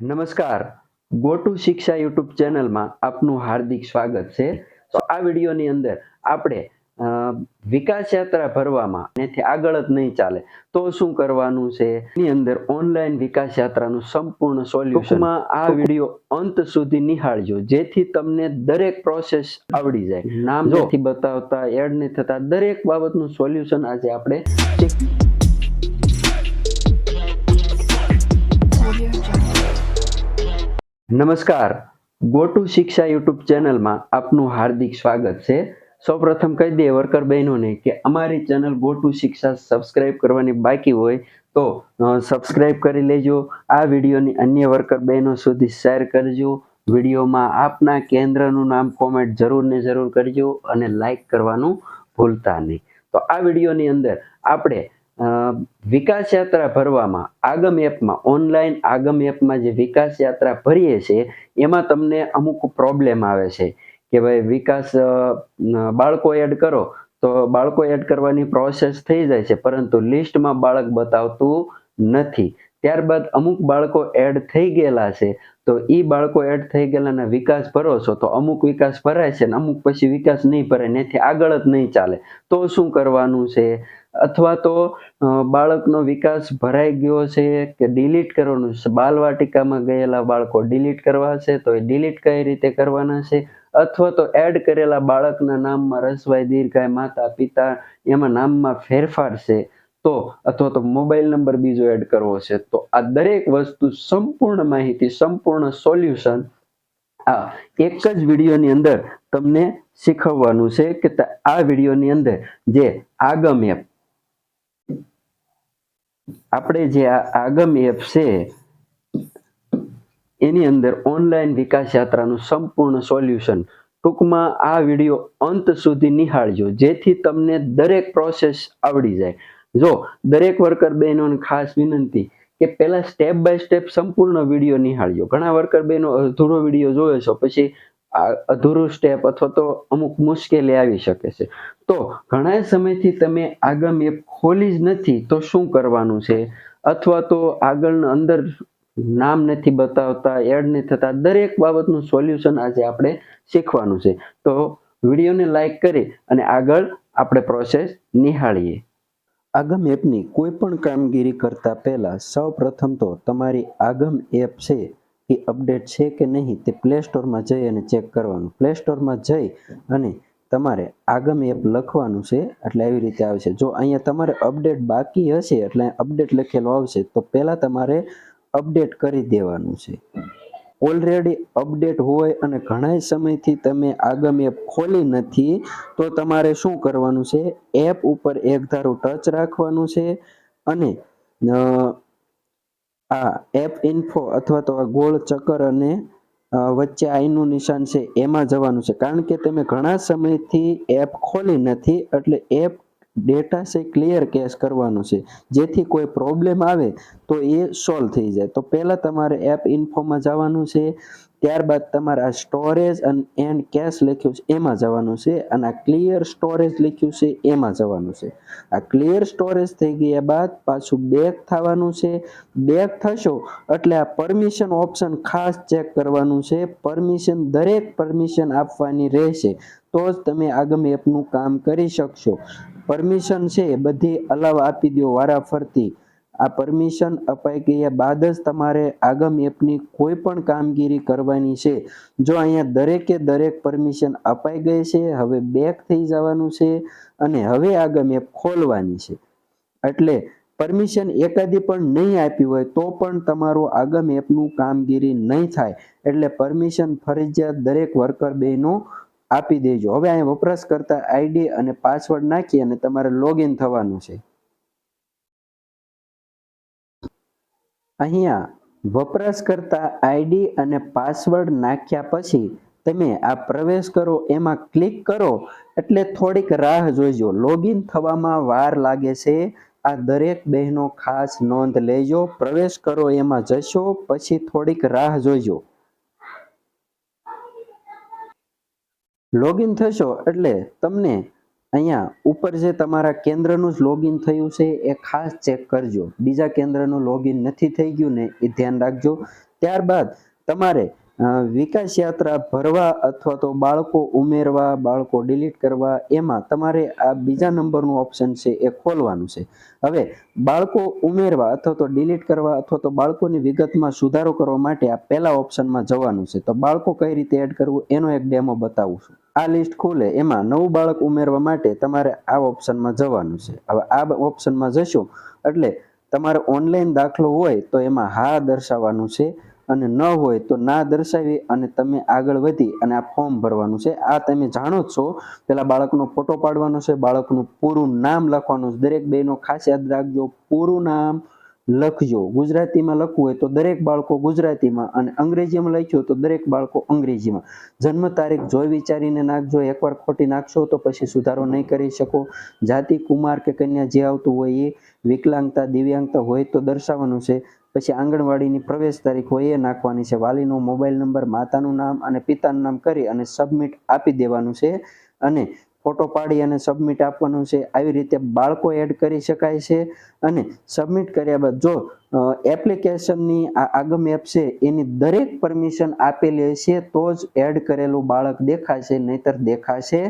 નમસ્કાર. Go to શિક્ષા YouTube ચેનલમાં આપનું હાર્દિક સ્વાગત છે. તો આ વિડીયોની અંદર આપણે વિકાસ યાત્રા ભરવામાં એથી આગળ જ નહીં ચાલે તો શું કરવાનું છે? એની અંદર ઓનલાઈન વિકાસ યાત્રાનું સંપૂર્ણ સોલ્યુશનમાં આ વીડિયો અંત સુધી નિહાળજો જેથી તમને દરેક પ્રોસેસ આવડી જાય. નામ નથી બતાવતા એડ નહીં થતા દરેક બાબતનું સોલ્યુશન આજે આપણે નમસ્કાર. ગો ટુ શિક્ષા યુટ્યુબ ચેનલમાં આપનું હાર્દિક સ્વાગત છે. સૌપ્રથમ કહી દઈએ વર્કર બહેનોને કે અમારી channel go to Shiksha subscribe કરવાની બાકી હોય તો સબસ્ક્રાઇબ કરી લેજો. આ વિડીયોની અન્ય વર્કર બહેનો સુધી શેર કરજો. વિડીયોમાં આપના કેન્દ્રનું નામ, કોમેન્ટ જરૂર ને જરૂર કરજો અને લાઈક કરવાનું ભૂલતા નહીં. તો આ વિડીયોની અંદર આપણે વિકાસ યાત્રા ભરવામાં, આગમ એપમાં, ઓનલાઈન આગમ એપમાં જે વિકાસ યાત્રા ભરીએ છીએ, એમાં તમને અમુક પ્રોબ્લેમ આવે છે. કે ભાઈ વિકાસ બાળકો એડ કરો, તો બાળકો એડ કરવાની પ્રોસેસ થઈ જાય છે, પરંતુ લિસ્ટમાં બાળક બતાવતું નથી. ત્યારબાદ અમુક બાળકો એડ થઈ ગયેલા છે, તો એ બાળકો એડ થઈ ગયેલાના વિકાસ ભરો છો, તો અમુક વિકાસ ભરાય છે ને અમુક પછી વિકાસ નહીં ભરાય એથી આગળ જ નહીં ચાલે. તો શું કરવાનું છે? અથવા તો બાળકનો વિકાસ ભરાઈ ગયો છે કે ડિલીટ કરવાનું છે બાલવાટિકામાં ગયેલા બાળકો ડિલીટ કરવા છે તો એ ડિલીટ કઈ રીતે કરવાના છે અથવા તો એડ કરેલા બાળકના નામમાં રસવાય, દીર્ઘાય, માતા, પિતા એમાં નામમાં ફેરફાર છે તો, અથવા તો મોબાઈલ નંબર બીજો એડ કરવો છે તો આ દરેક વસ્તુ સંપૂર્ણ માહિતી, સંપૂર્ણ સોલ્યુશન આ એક જ વિડીયોની અંદર તમને શીખવવાનું છે કે આ વિડીયોની અંદર જે આગમ એપ આપણે જે આ આગમ એપ છે, એની અંદર ઓનલાઈન વિકાસ યાત્રાનું સંપૂર્ણ સોલ્યુશન. ટૂંકમાં આ વીડિયો અંત સુધી નિહાળજો, જેથી તમને દરેક પ્રોસેસ આવડી જાય. જો દરેક વર્કર બહેનોને ખાસ વિનંતી કે પહેલા સ્ટેપ બાય સ્ટેપ સંપૂર્ણ વીડિયો નિહાળજો. ઘણા વર્કર બહેનો અધૂરો વીડિયો જોયો છો, પછી અધૂરું સ્ટેપ અથવા તો અમુક મુશ્કેલી આવી શકે છે. તો ઘણા સમયથી તમે આગમ એપ ખોલી જ નથી, તો શું કરવાનું છે? અથવા તો આગળ અંદર નામ નથી બતાવતા એડ નથી થતા, દરેક બાબતનું સોલ્યુશન આજે આપણે શીખવાનું છે. તો વિડીયોને લાઈક કરી અને આગળ આપણે પ્રોસેસ નિહાળીએ. આગમ એપની કોઈ પણ કામગીરી કરતા પહેલા સૌ પ્રથમ તો તમારી આગમ એપ છે એ અપડેટ છે કે નહીં તે પ્લે સ્ટોરમાં જઈ અને ચેક કરવાનું. પ્લે સ્ટોરમાં જઈ અને તમારે આગમ એપ લખવાનું છે એટલે આવી રીતે આવશે. જો અહીંયા તમારે અપડેટ બાકી હશે એટલે અપડેટ લખેલો આવશે, તો પહેલાં તમારે અપડેટ કરી દેવાનું છે. ઓલરેડી અપડેટ હોય અને ઘણા સમયથી તમે આગમ એપ ખોલી નથી, તો તમારે શું કરવાનું છે? એપ ઉપર એક ધારું ટચ રાખવાનું છે અને આ એપ ઇન્ફો અથવા તો આ ગોળ ચક્કર અને વચ્ચે આઈનું નિશાન છે, એમાં જવાનું છે. કારણ કે તમે ઘણા સમયથી એપ ખોલી નથી, એટલે એપ ડેટા છે ક્લિયર કેસ કરવાનું છે. જેથી કોઈ પ્રોબ્લેમ આવે તો એ સોલ્વ થઈ જાય. તો પહેલાં તમારે એપ ઇન્ફોમાં જવાનું છે ત્યારબાદ તમારા સ્ટોરેજ અને એન્ડ કેશ લખ્યું છે, એમાં જવાનું છે અને આ ક્લિયર સ્ટોરેજ લખ્યું છે, એમાં જવાનું છે. આ ક્લિયર સ્ટોરેજ થઈ ગયા બાદ પાછું બેક થવાનું છે. બેક થશો એટલે આ પરમિશન ઓપ્શન ખાસ ચેક કરવાનું છે. પરમિશન દરેક પરમિશન આપવાની રહેશે. તો જ તમે આગમ એપનું કામ કરી શકશો. પરમિશન છે બધી અલાવ આપી દો વારાફરતી. આ પરમિશન અપાઈ ગયા બાદ જ તમારે આગમ એપની કોઈ પણ કામગીરી કરવાની છે. જો અહીંયા દરેકે દરેક પરમિશન અપાઈ ગઈ છે, હવે બેક થઈ જવાનું છે અને હવે આગમ એપ ખોલવાની છે. એટલે પરમિશન એકાદી પણ નહીં આપી હોય તો પણ તમારું આગમ એપનું કામગીરી નહીં થાય. એટલે પરમિશન ફરજિયાત દરેક વર્કર બેનું આપી દેજો. હવે અહીં વપરાશકર્તા આઈડી અને પાસવર્ડ નાખી અને તમારે લોગિન થવાનું છે. અહીંયા વપરાશકર્તા આઈડી અને પાસવર્ડ નાખ્યા પછી તમે આ પ્રવેશ કરો, એમાં ક્લિક કરો, એટલે થોડીક રાહ જોઈજો લોગિન થવામાં વાર લાગે છે. આ દરેક બહેનો ખાસ નોંધ લેજો. પ્રવેશ કરો, એમાં જશો, પછી થોડીક રાહ જોઈજો લોગિન થશો એટલે તમને અહીંયા ઉપર જે તમારા કેન્દ્રનું જ લોગિન થયું છે, એ ખાસ ચેક કરજો. બીજા કેન્દ્રનું લોગિન નથી થઈ ગયું ને એ ધ્યાન રાખજો. ત્યારબાદ તમારે વિકાસ યાત્રા ભરવા અથવા તો બાળકો ઉમેરવા, બાળકો ડિલીટ કરવા, એમાં તમારે આ બીજા નંબરનું ઓપ્શન છે એ ખોલવાનું છે. હવે, બાળકો ઉમેરવા અથવા તો ડિલીટ કરવા અથવા તો બાળકોની વિગતમાં સુધારો કરવા માટે આ પહેલા ઓપ્શનમાં જવાનું છે. તો બાળકો કઈ રીતે એડ કરવું, એનો એક ડેમો બતાવું છું. આ લિસ્ટ ખુલે, એમાં નવું બાળક ઉમેરવા માટે તમારે આ ઓપ્શનમાં જવાનું છે. હવે આ ઓપ્શનમાં જશો, એટલે તમારે ઓનલાઈન દાખલો હોય તો એમાં હા દર્શાવવાનું છે. અને ન હોય તો ના દર્શાવી અને તમે આગળ વધી અને આ ફોર્મ ભરવાનું છે. આ તમે જાણો છો. પેલા બાળકનો ફોટો પાડવાનો છે. બાળકનું પૂરું નામ લખવાનું છે. દરેક બેનો ખાસ યાદ રાખજો. પૂરું નામ લખજો. ગુજરાતીમાં લખવું હોય તો દરેક બાળકો ગુજરાતીમાં અને અંગ્રેજીમાં લખ્યું તો દરેક બાળકો અંગ્રેજીમાં. જન્મ તારીખ જોઈ વિચારીને નાખજો. એકવાર ખોટી નાખશો તો પછી સુધારો નહીં કરી શકો. જાતિ, કુમાર કે કન્યા જે આવતું હોય એ વિકલાંગતા, દિવ્યાંગતા હોય તો દર્શાવવાનું છે. પછી આંગણવાડીની પ્રવેશ તારીખ હોય એ નાખવાની છે. વાલીનો મોબાઈલ નંબર, માતાનું નામ અને પિતાનું નામ કરી અને સબમિટ આપી દેવાનું છે અને ફોટો પાડી અને સબમિટ આપવાનું છે. આવી રીતે બાળકો એડ કરી શકાય છે અને સબમિટ કર્યા બાદ જો એપ્લિકેશનની આ આગમ એપ છે એની દરેક પરમિશન આપેલી હશે તો જ એડ કરેલું બાળક દેખાશે, નહીતર દેખાશે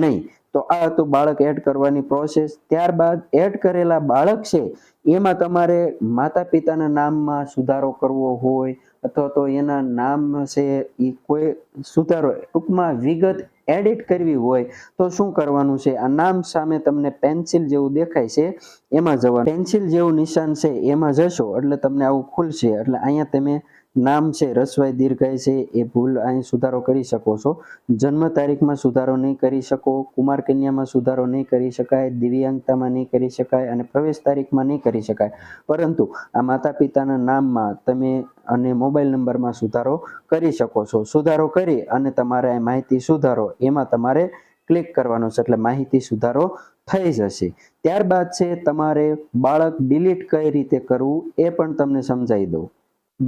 નહીં. તો આ હતું બાળક એડ કરવાની પ્રોસેસ. ત્યારબાદ એડ કરેલા બાળક છે એમાં તમારે માતા પિતાના નામમાં સુધારો કરવો હોય, અથવા તો એના નામ છે એ કોઈ સુધારો, ટૂંકમાં વિગત એડિટ કરવી હોય, તો શું કરવાનું છે? આ નામ સામે તમને પેન્સિલ જેવું દેખાય છે, એમાં જવાનું. પેન્સિલ જેવું નિશાન છે, એમાં જશો, એટલે તમને આવું ખુલશે. એટલે અહીંયા તમે નામ છે, રસવાય દીર્ઘાય છે, એ ભૂલ અહીં સુધારો કરી શકો છો. જન્મ તારીખમાં સુધારો નહીં કરી શકો, કુમાર કન્યામાં સુધારો નહીં કરી શકાય, દિવ્યાંગતામાં નહીં કરી શકાય અને પ્રવેશ તારીખમાં નહીં કરી શકાય. પરંતુ આ માતા પિતાના નામમાં તમે અને મોબાઈલ નંબરમાં સુધારો કરી શકો છો. સુધારો કરી અને તમારે માહિતી સુધારો. એમાં તમારે ક્લિક કરવાનું છે એટલે માહિતી સુધારો થઈ જશે. ત્યારબાદ છે, તમારે બાળક ડિલીટ કઈ રીતે કરવું એ પણ તમને સમજાવી દઉં.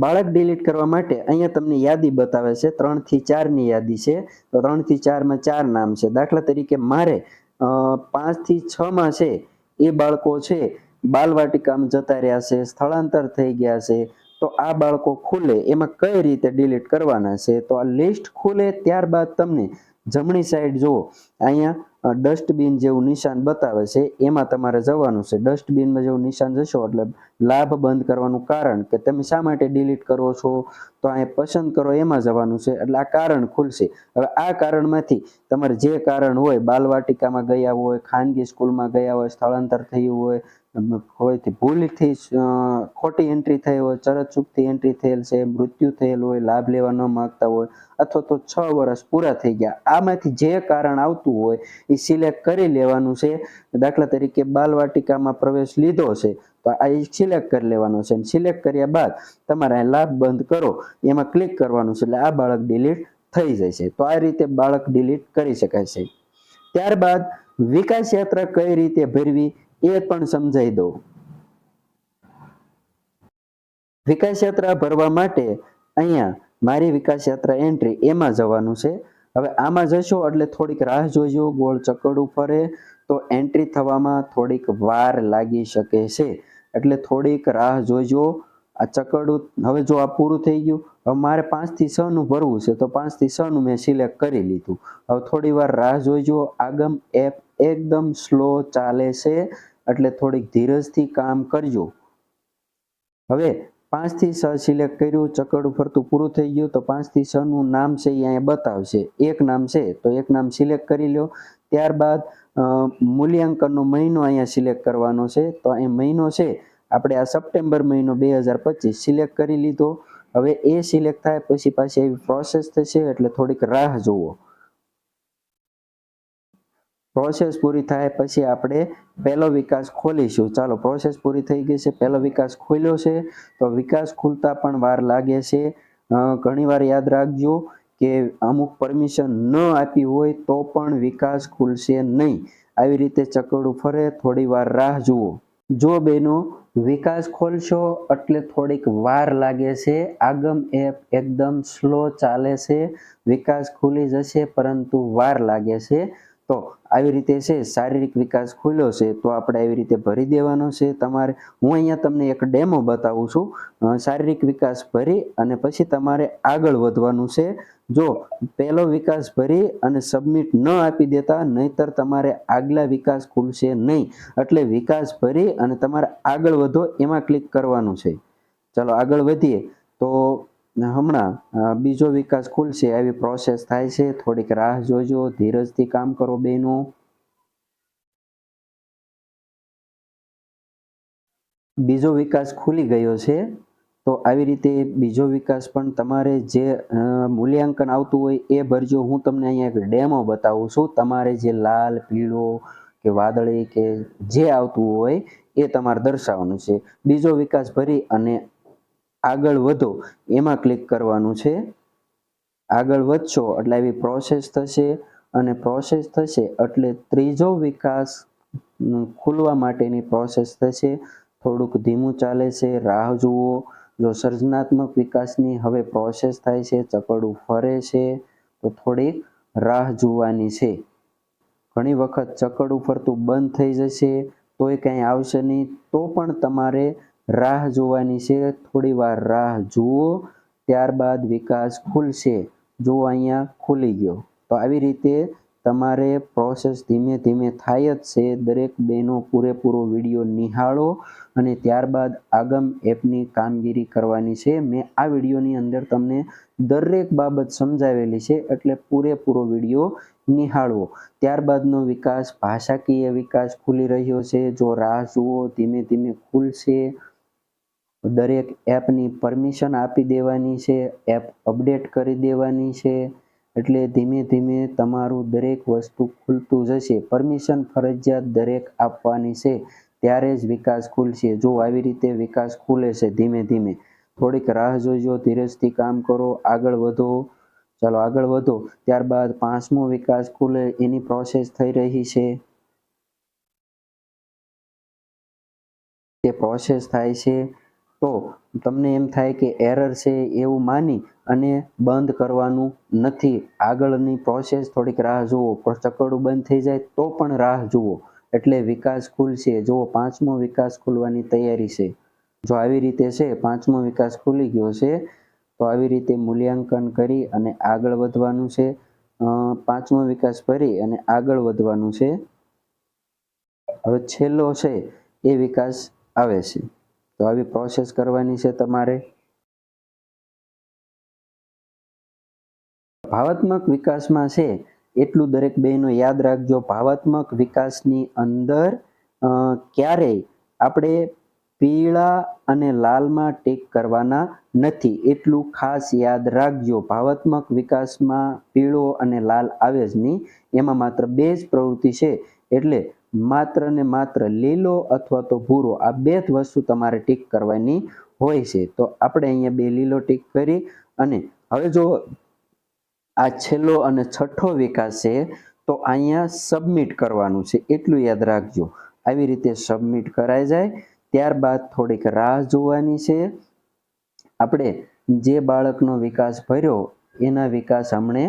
બાળક ડિલીટ કરવા માટે અહીંયા તમને યાદી બતાવે છે. ત્રણથી ચારની યાદી છે. તો ત્રણથી ચાર નામ છે. દાખલા તરીકે મારે પાંચથી પાંચથી છ માં છે એ બાળકો છે. બાલવાટિકામાં જતા રહ્યા છે. સ્થળાંતર થઈ ગયા છે. તો આ બાળકો ખુલે. એમાં કઈ રીતે ડિલીટ કરવાના છે? તો આ લિસ્ટ ખુલે ત્યારબાદ તમને જમણી સાઈડ જુઓ, અહીંયા ડસ્ટબિન જેવું નિશાન બતાવે છે. એમાં તમારે જવાનું છે. ડસ્ટબિનમાં જેવું નિશાન જશો એટલે લાભ બંધ કરવાનું કારણ કે તમે શા માટે ડિલીટ કરો છો? તો અહીંયા પસંદ કરો, એમાં જવાનું છે. એટલે આ કારણ ખુલશે. હવે આ કારણમાંથી તમારે જે કારણ હોય, બાલવાટિકામાં ગયા હોય, ખાનગી સ્કૂલમાં ગયા હોય, સ્થળાંતર થયું હોય હોયથી ભૂલથી ખોટી એન્ટ્રી થઈ હોય ચરત ચૂકથી એન્ટ્રી થયેલ છે, મૃત્યુ થયેલ હોય, લાભ લેવા ન માગતા હોય, અથવા તો છ વર્ષ પૂરા થઈ ગયા, આમાંથી જે કારણ આવતું હોય એ સિલેક્ટ કરી લેવાનું છે. દાખલા તરીકે બાલવાટિકામાં પ્રવેશ લીધો છે, તો આ સિલેક્ટ કરી લેવાનો છે સિલેક્ટ કર્યા બાદ તમારે લાભ બંધ કરો, એમાં ક્લિક કરવાનું છે, એટલે આ બાળક ડિલીટ થઈ જાય છે. તો આ રીતે બાળક ડિલીટ કરી શકાય છે. ત્યારબાદ વિકાસ યાત્રા કઈ રીતે ભરવી? એ પણ સમજાઈ દઉં. વિકાસ યાત્રા ભરવા માટે અહીંયા મારી વિકાસ યાત્રા એન્ટ્રી એમાં જવાનું છે. હવે આમાં જશો એટલે થોડીક રાહ જોજો, ગોળ ચકડું ફરે તો એન્ટ્રી થવામાં થોડીક વાર લાગી શકે છે. એટલે થોડીક રાહ જોજો, આ ચકડું હવે જો આ પૂરું થઈ ગયું, હવે મારે પાંચથી છ નું ભરવું છે, તો પાંચથી છ નું મેં સિલેક્ટ કરી લીધું. હવે થોડી વાર રાહ જોઈજો આગમ એપ એકદમ સ્લો ચાલે છે. એટલે થોડીક ધીરજથી કામ કરજો. હવે પાંચથી છ સિલેક્ટ કર્યું, ચકડ ફરતું પૂરું થઈ ગયું, તો પાંચથી છ નામ છે એ અહીંયા બતાવશે. એક નામ છે, તો એક નામ સિલેક્ટ કરી લો ત્યારબાદ મૂલ્યાંકનનો મહિનો અહીંયા સિલેક્ટ કરવાનો છે. તો અહીં મહિનો છે, આપણે આ સપ્ટેમ્બર મહિનો બે હજાર પચીસ સિલેક્ટ કરી લીધો. હવે એ સિલેક્ટ થાય પછી પાછી એવી પ્રોસેસ થશે એટલે થોડીક રાહ જુઓ. પ્રોસેસ પૂરી થાય પછી આપણે પહેલો વિકાસ ખોલીશું. ચાલો પ્રોસેસ પૂરી થઈ ગઈ છે, પહેલો વિકાસ ખોલ્યો છે. તો વિકાસ ખુલતા પણ વાર લાગે છે. ઘણી ઘણીવાર યાદ રાખજો કે અમુક પરમિશન ન આપી હોય તો પણ વિકાસ ખુલશે નહીં. આવી રીતે ચકડું ફરે, થોડી વાર રાહ જુઓ. જો બેનો વિકાસ ખોલશો એટલે થોડીક વાર લાગે છે. આગમ એપ એકદમ સ્લો ચાલે છે. વિકાસ ખુલી જશે પરંતુ વાર લાગે છે. તો આવી રીતે છે, શારીરિક વિકાસ ખુલ્યો છે, તો આપણે આવી રીતે ભરી દેવાનો છે. તમારે, હું અહીંયા તમને એક ડેમો બતાવું છું. શારીરિક વિકાસ ભરી અને પછી તમારે આગળ વધવાનું છે. જો, પહેલો વિકાસ ભરી અને સબમિટ ન આપી દેતા, નહીતર તમારે આગલા વિકાસ ખુલશે નહીં. એટલે વિકાસ ભરી અને તમારે આગળ વધો, એમાં ક્લિક કરવાનું છે. ચાલો, આગળ વધીએ. તો હમણાં બીજો વિકાસ ખુલશે, આવી પ્રોસેસ થાય છે. થોડીક રાહ જોજો, ધીરજથી કામ કરો બેનો. બીજો વિકાસ ખુલી ગયો છે, તો આવી રીતે બીજો વિકાસ પણ તમારે જે મૂલ્યાંકન આવતું હોય એ ભરજો. હું તમને અહીંયા એક ડેમો બતાવું છું. તમારે જે લાલ, પીળો કે વાદળી કે જે આવતું હોય એ તમારે દર્શાવવાનું છે. બીજો વિકાસ ભરી અને આગળ વધો, એમાં ક્લિક કરવાનું છે. આગળ વધશો, એટલે એવી પ્રોસેસ થશે. અને પ્રોસેસ થશે એટલે ત્રીજો વિકાસ ખુલવા માટેની પ્રોસેસ થશે. થોડુંક ધીમું ચાલે છે, રાહ જુઓ. જો સર્જનાત્મક વિકાસની હવે પ્રોસેસ થાય છે, ચકડું ફરે છે, તો થોડીક રાહ જોવાની છે. ઘણી વખત ચકડું ફરતું બંધ થઈ જશે, તોય કંઈ આવશે નહીં. તો પણ તમારે રાહ જોવાની છે. થોડી વાર રાહ જુઓ, ત્યારબાદ વિકાસ ખુલશે. જો અહીંયા ખુલી ગયો. તો આવી રીતે તમારે પ્રોસેસ ધીમે ધીમે થાય જ છે. દરેક બેનો પૂરેપૂરો વીડિયો નિહાળો અને ત્યારબાદ આગમ એપની કામગીરી કરવાની છે. મેં આ વિડીયોની અંદર તમને દરેક બાબત સમજાવેલી છે, એટલે પૂરેપૂરો વીડિયો નિહાળવો ત્યારબાદનો વિકાસ, ભાષાકીય વિકાસ ખુલી રહ્યો છે. જો રાહ જુઓ, ધીમે ધીમે ખુલશે. દરેક એપની પરમિશન આપી દેવાની છે, એપ અપડેટ કરી દેવાની છે, એટલે ધીમે ધીમે તમારું દરેક વસ્તુ ખુલતું જશે. પરમિશન ફરજિયાત દરેક આપવાની છે, ત્યારે જ વિકાસ ખુલશે. જો આવી રીતે વિકાસ ખુલે છે ધીમે ધીમે. થોડીક રાહ જોઈજો ધીરજથી કામ કરો, આગળ વધો. ચાલો, આગળ વધો. ત્યારબાદ પાંચમો વિકાસ ખુલે, એની પ્રોસેસ થઈ રહી છે. તે પ્રોસેસ થાય છે. તો તમને એમ થાય કે એરર છે એવું માની અને બંધ કરવાનું નથી. આગળની પ્રોસેસ થોડીક રાહ જુઓ. ચકડું બંધ થઈ જાય તો પણ રાહ જુઓ. એટલે વિકાસ ખુલશે જુઓ, પાંચમો વિકાસ ખુલવાની તૈયારી છે. જો આવી રીતે છે, પાંચમો વિકાસ ખુલી ગયો છે, તો આવી રીતે મૂલ્યાંકન કરી અને આગળ વધવાનું છે. પાંચમો વિકાસ ભરી અને આગળ વધવાનું છે. હવે છેલ્લો છે, એ વિકાસ આવે છે. તો આવી પ્રોસેસ કરવાની છે તમારે. ભાવાત્મક વિકાસમાં છે એટલું દરેક બહેનો યાદ રાખજો. ભાવાત્મક વિકાસની અંદર ક્યારેય આપણે પીળા અને લાલમાં ટેક કરવાના નથી. એટલું ખાસ યાદ રાખજો. ભાવાત્મક વિકાસમાં પીળો અને લાલ આવે જ નહીં. એમાં માત્ર બે જ પ્રવૃત્તિ છે. એટલે માત્ર ને માત્ર લીલો અથવા તો ભૂરો, આ બે જ વસ્તુ તમારે ટીક કરવાની હોય છે. તો આપણે અહીંયા બે લીલો ટીક કરી અને હવે જો આ છેલ્લો અને છઠ્ઠો વિકાસ છે, તો અહીંયા સબમિટ કરવાનું છે. એટલું યાદ રાખજો. આવી રીતે સબમિટ કરાઈ જાય, ત્યારબાદ થોડીક રાહ જોવાની છે. આપણે જે બાળકનો વિકાસ ભર્યો, એના વિકાસ હમણે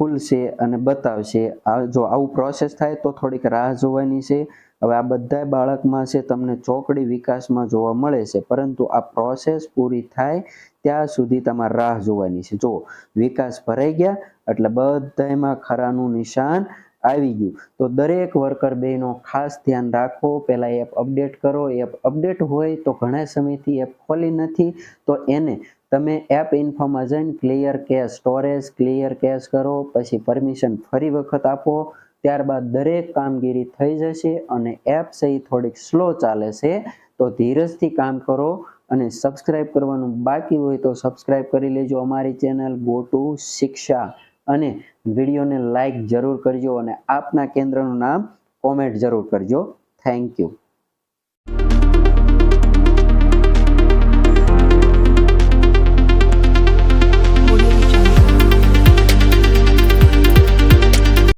ખુલશે અને બતાવશે. આ જો આવું પ્રોસેસ થાય તો થોડીક રાહ જોવાની છે. હવે આ બધા બાળકમાં છે તમને ચોકડી વિકાસમાં જોવા મળે છે. પરંતુ આ પ્રોસેસ પૂરી થાય ત્યાં સુધી તમારે રાહ જોવાની છે. જો વિકાસ ભરાઈ ગયા એટલે બધામાં ખરાનું નિશાન આવી ગયું. તો દરેક વર્કર બેનો ખાસ ધ્યાન રાખો. પહેલાં એપ અપડેટ કરો. એપ અપડેટ હોય તો ઘણા સમયથી એપ ખોલી નથી. તો એને તમે એપ ઇન્ફોમાં જઈને clear cache storage clear cache કરો, પછી પરમિશન ફરી વખત આપો, ત્યારબાદ દરેક કામગીરી થઈ જશે અને એપ સહી થોડીક સ્લો ચાલે છે, તો ધીરજથી કામ કરો અને સબસ્ક્રાઇબ કરવાનું બાકી હોય તો સબસ્ક્રાઇબ કરી લેજો અમારી ચેનલ ગો ટુ શિક્ષા અને વિડીયોને લાઈક જરૂર કરજો અને આપના કેન્દ્રનું નામ કોમેન્ટ જરૂર કરજો. Thank you